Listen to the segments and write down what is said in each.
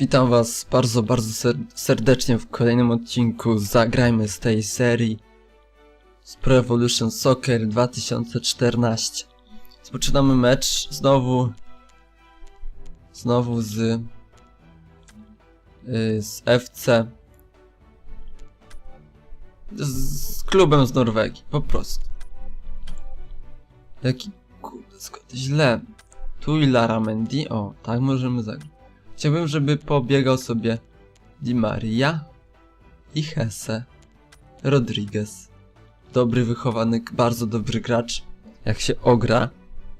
Witam was bardzo, bardzo ser serdecznie w kolejnym odcinku Zagrajmy z tej serii z Pro Evolution Soccer 2014 Rozpoczynamy mecz znowu znowu z y, z FC z, z klubem z Norwegii, po prostu. Jaki kurde, skąd źle? Tu i Lara Mendy, o, tak możemy zagrać Chciałbym, żeby pobiegał sobie Di Maria i Hesse. Rodriguez. Dobry wychowanek, bardzo dobry gracz. Jak się ogra,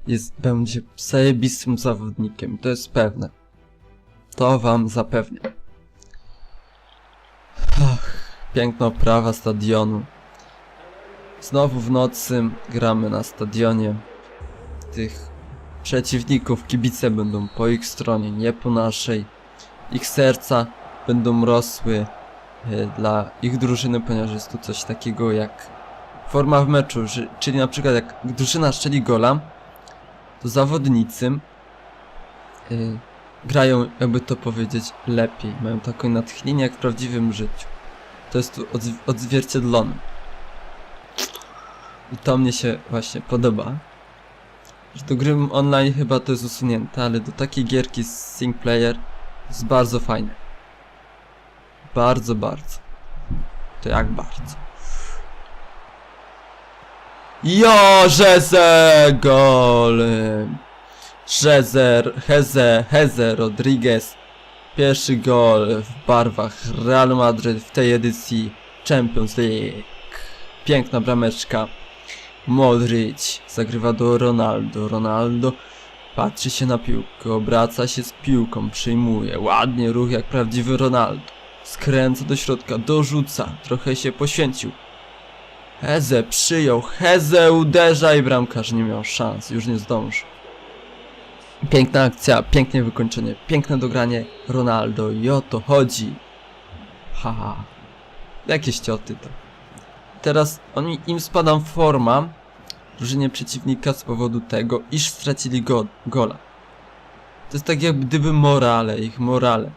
jest, będzie zajebistym zawodnikiem, to jest pewne. To wam zapewniam. Ach, piękna oprawa stadionu. Znowu w nocy gramy na stadionie. Tych przeciwników kibice będą po ich stronie, nie po naszej. Ich serca będą rosły e, dla ich drużyny, ponieważ jest tu coś takiego jak forma w meczu, czyli na przykład jak drużyna strzeli gola, to zawodnicy e, grają, jakby to powiedzieć, lepiej. Mają takie natchnienie jak w prawdziwym życiu. To jest tu odz odzwierciedlone. I to mnie się właśnie podoba że do gry online chyba to jest usunięte, ale do takiej gierki z single player jest bardzo fajne. Bardzo, bardzo. To jak bardzo. Jo, Jeze, gol! Jezer, Heze, Heze, Rodriguez. Pierwszy gol w barwach Real Madrid w tej edycji Champions League. Piękna brameczka. Modric zagrywa do Ronaldo. Ronaldo patrzy się na piłkę, obraca się z piłką, przyjmuje. Ładnie ruch jak prawdziwy Ronaldo. Skręca do środka, dorzuca. Trochę się poświęcił. Heze przyjął, Heze uderza i bramkarz nie miał szans, już nie zdążył. Piękna akcja, piękne wykończenie, piękne dogranie Ronaldo i o to chodzi. Haha. Jakieś cioty to. Teraz oni, im spada forma drużynie przeciwnika z powodu tego, iż stracili go, gola. To jest tak jak gdyby morale, ich morale.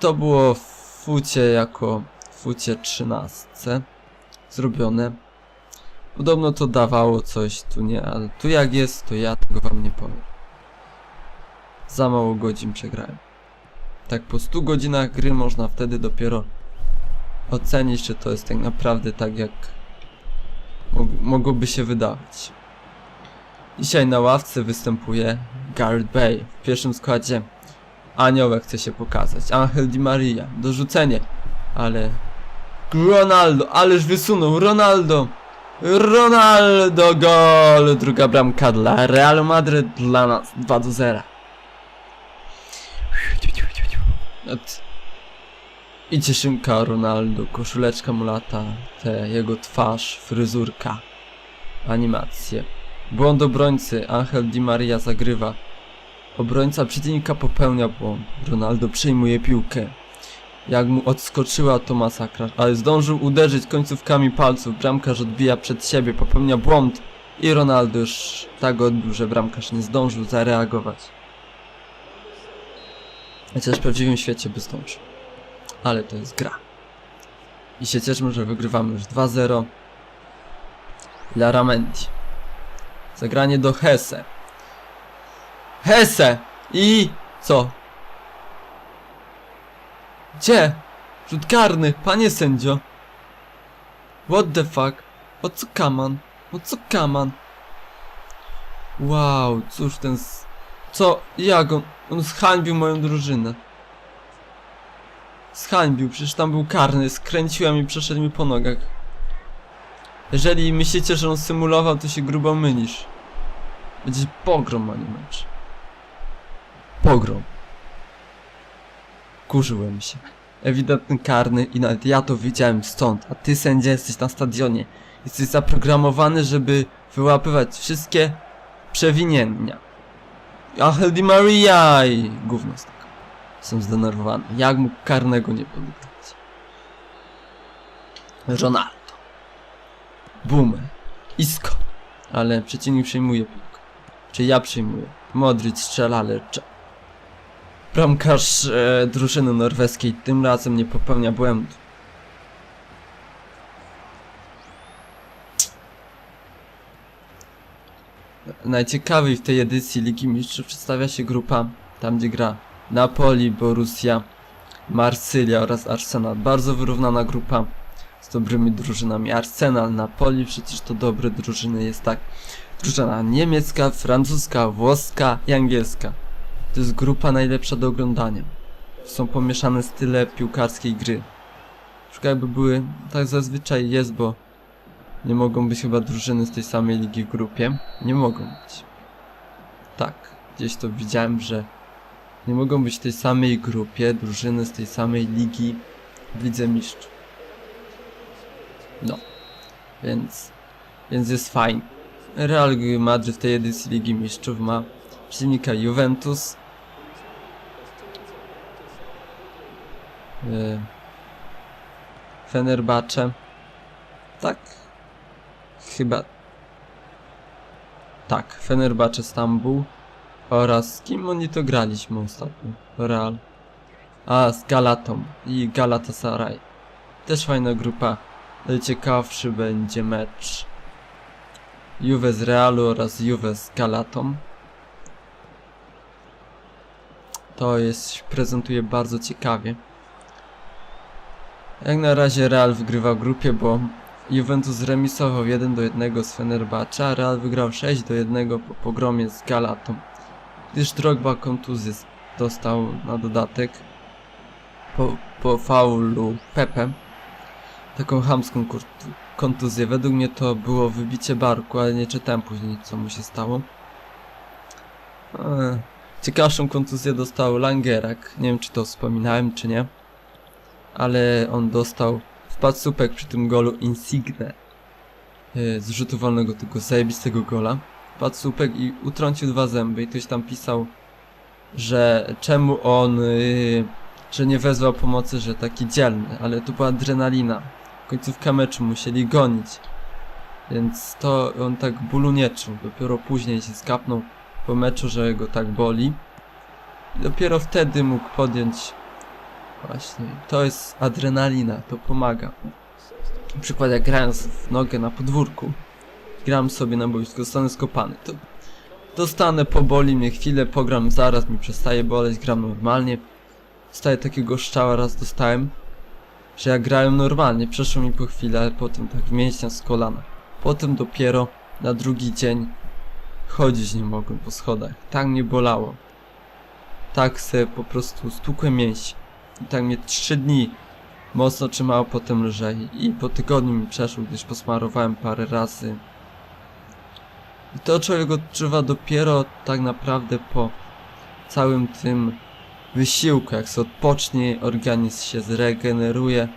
To było w fucie jako w fucie 13 zrobione. Podobno to dawało coś, tu nie, ale tu jak jest, to ja tego wam nie powiem. Za mało godzin przegrałem. Tak po 100 godzinach gry można wtedy dopiero ocenić, czy to jest tak naprawdę tak, jak mog mogłoby się wydawać. Dzisiaj na ławce występuje Gareth Bale. W pierwszym składzie Aniołek chce się pokazać. Angel Di Maria. Dorzucenie. Ale... Ronaldo. Ależ wysunął. Ronaldo. Ronaldo gol. Druga bramka dla Real Madrid dla nas. 2 do 0. Od i cieszynka Ronaldo, koszuleczka mu lata, te jego twarz, fryzurka, animacje. Błąd obrońcy, Angel Di Maria zagrywa. Obrońca przeciwnika popełnia błąd. Ronaldo przejmuje piłkę. Jak mu odskoczyła to masakra, ale zdążył uderzyć końcówkami palców. Bramkarz odbija przed siebie, popełnia błąd. I Ronaldo już tak odbił, że bramkarz nie zdążył zareagować. Chociaż w prawdziwym świecie by zdążył ale to jest gra. I się cieszmy, że wygrywamy już 2-0. Laramendi. Zagranie do Hesse. Hesse! I co? Gdzie? Rzut karny, panie sędzio. What the fuck? O co kaman? O co kaman? Wow, cóż ten... Co? Jak on? On zhańbił moją drużynę. Zhańbił, przecież tam był karny, skręciłem i przeszedł mi po nogach. Jeżeli myślicie, że on symulował, to się grubo mylisz. Będzie pogrom, a nie mecz. Pogrom. Kurzyłem się. Ewidentny karny i nawet ja to widziałem stąd, a ty sędzia jesteś na stadionie. Jesteś zaprogramowany, żeby wyłapywać wszystkie przewinienia. Angel Di Maria i gówno tego. Jestem zdenerwowany. Jak mógł karnego nie podać? Ronaldo. Boom. Isco. Ale przeciwnik przejmuje piłkę. Czy ja przejmuję? Modric strzela, ale... Bramkarz e, drużyny norweskiej tym razem nie popełnia błędu. Najciekawiej w tej edycji Ligi Mistrzów przedstawia się grupa, tam gdzie gra Napoli, Borussia, Marsylia oraz Arsenal. Bardzo wyrównana grupa z dobrymi drużynami. Arsenal, Napoli, przecież to dobre drużyny jest tak. Drużyna niemiecka, francuska, włoska i angielska. To jest grupa najlepsza do oglądania. Są pomieszane style piłkarskiej gry. Tylko jakby były, tak zazwyczaj jest, bo nie mogą być chyba drużyny z tej samej ligi w grupie. Nie mogą być. Tak, gdzieś to widziałem, że nie mogą być w tej samej grupie drużyny z tej samej ligi w Lidze Mistrzów. No, więc, więc jest fajnie. Real Madrid w tej edycji Ligi Mistrzów ma przeciwnika Juventus, yy, Fenerbahce, tak, chyba, tak, Fenerbahce Stambuł oraz z kim oni to graliśmy ostatnio? Real. A, z Galatą i Galatasaray. Też fajna grupa. Ciekawszy będzie mecz Juve z Realu oraz Juve z Galatą. To jest, prezentuje bardzo ciekawie. Jak na razie Real wygrywa w grupie, bo Juventus remisował 1 do 1 z Fenerbahce, a Real wygrał 6 do 1 po pogromie z Galatą. Gdyż Drogba kontuzję dostał na dodatek po, po faulu Pepe. Taką chamską kur- kontuzję. Według mnie to było wybicie barku, ale nie czytałem później co mu się stało. Eee, Ciekawszą kontuzję dostał Langerak. Nie wiem czy to wspominałem czy nie. Ale on dostał wpadł słupek przy tym golu Insigne. Yy, z rzutu wolnego tego zajebistego gola. Wpadł słupek i utrącił dwa zęby i ktoś tam pisał, że czemu on, yy, że nie wezwał pomocy, że taki dzielny, ale to była adrenalina. Końcówka meczu musieli gonić. Więc to on tak bólu nie czuł. Dopiero później się skapnął po meczu, że go tak boli. I dopiero wtedy mógł podjąć Właśnie, to jest adrenalina, to pomaga. Na przykład jak grając w nogę na podwórku, gram sobie na boisku, zostanę skopany, to dostanę, poboli mnie chwilę, pogram zaraz, mi przestaje boleć, gram normalnie. Dostaję takiego szczała, raz dostałem, że jak grałem normalnie, przeszło mi po chwilę, ale potem tak w mięśniach z kolana. Potem dopiero na drugi dzień chodzić nie mogłem po schodach. Tak mnie bolało. Tak se po prostu stukłem mięśnie. I tak mnie trzy dni mocno trzymało potem lżej i po tygodniu mi przeszło, gdyż posmarowałem parę razy. To człowiek odczuwa dopiero tak naprawdę po całym tym wysiłku, jak się odpocznie, organizm się zregeneruje,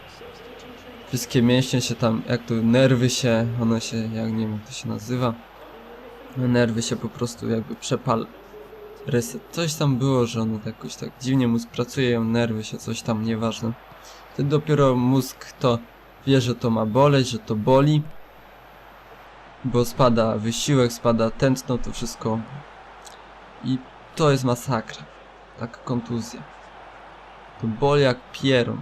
wszystkie mięśnie się tam, jak to nerwy się, one się, jak nie wiem jak to się nazywa, nerwy się po prostu jakby przepal, reset. Coś tam było, że ono tak jakoś tak dziwnie mózg pracuje, nerwy się, coś tam, nieważne. Wtedy dopiero mózg to wie, że to ma boleć, że to boli. Bo spada wysiłek, spada tętno, to wszystko. I to jest masakra. Taka kontuzja. To boli jak pierun.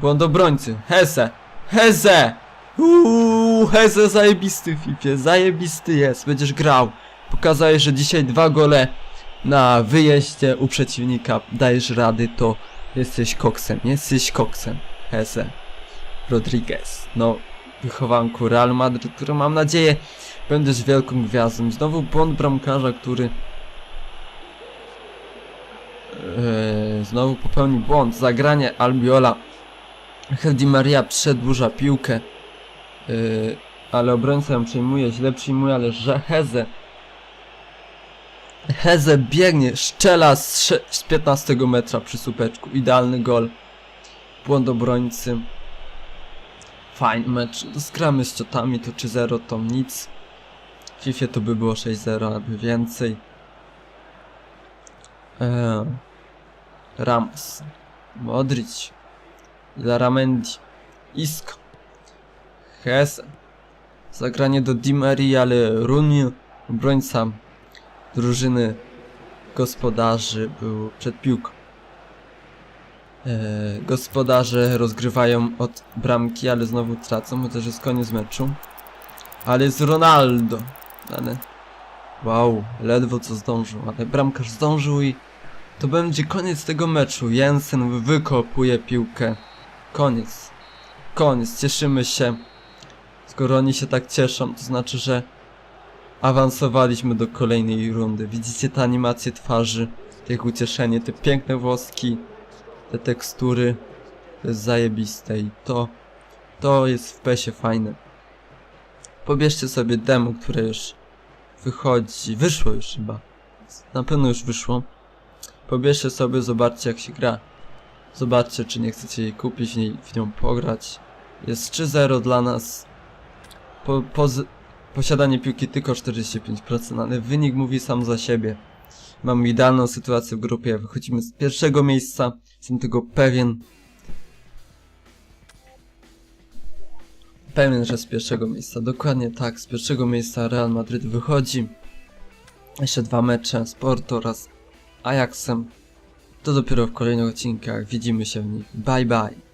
Błąd obrońcy. Heze! Heze! Uuu, Heze zajebisty w Fifie, zajebisty jest, będziesz grał. Pokazałeś, że dzisiaj dwa gole na wyjeździe u przeciwnika dajesz rady, to jesteś koksem, jesteś koksem. Heze. Rodriguez. No, wychowanku Real Madrid, który mam nadzieję będziesz wielką gwiazdą. Znowu błąd bramkarza, który Eee, znowu popełnił błąd. Zagranie Albiola. Di Maria przedłuża piłkę. Yy, ale obrońca ją przejmuje, źle przyjmuje, ale że Heze Heze biegnie, szczela z, sze- z 15 metra przy supeczku, idealny gol błąd obrońcy fajny mecz, zgramy z ciotami to 3-0 to nic w FIFA to by było 6-0 albo więcej eee, Ramos Modric Laramendi Isco Hesse. Zagranie do Di Maria, ale Runio, obrońca drużyny gospodarzy był przed piłką. E, gospodarze rozgrywają od bramki, ale znowu tracą, chociaż jest koniec meczu. Ale jest Ronaldo. Ale... Wow, ledwo co zdążył, ale bramkarz zdążył i to będzie koniec tego meczu. Jensen wykopuje piłkę. Koniec. Koniec, cieszymy się. Skoro oni się tak cieszą, to znaczy, że awansowaliśmy do kolejnej rundy. Widzicie te animacje twarzy, te ich ucieszenie, te piękne włoski, te tekstury. To jest zajebiste i to, to jest w PESie fajne. Pobierzcie sobie demo, które już wychodzi, wyszło już chyba. Na pewno już wyszło. Pobierzcie sobie, zobaczcie jak się gra. Zobaczcie, czy nie chcecie jej kupić, w, niej, w nią pograć. Jest 3-0 dla nas. Po, posiadanie piłki tylko 45%, ale wynik mówi sam za siebie. Mamy idealną sytuację w grupie, wychodzimy z pierwszego miejsca, jestem tego pewien. Pewien, że z pierwszego miejsca, dokładnie tak, z pierwszego miejsca Real Madryt wychodzi. Jeszcze dwa mecze z Porto oraz Ajaxem. To dopiero w kolejnych odcinkach, widzimy się w nich. Bye bye.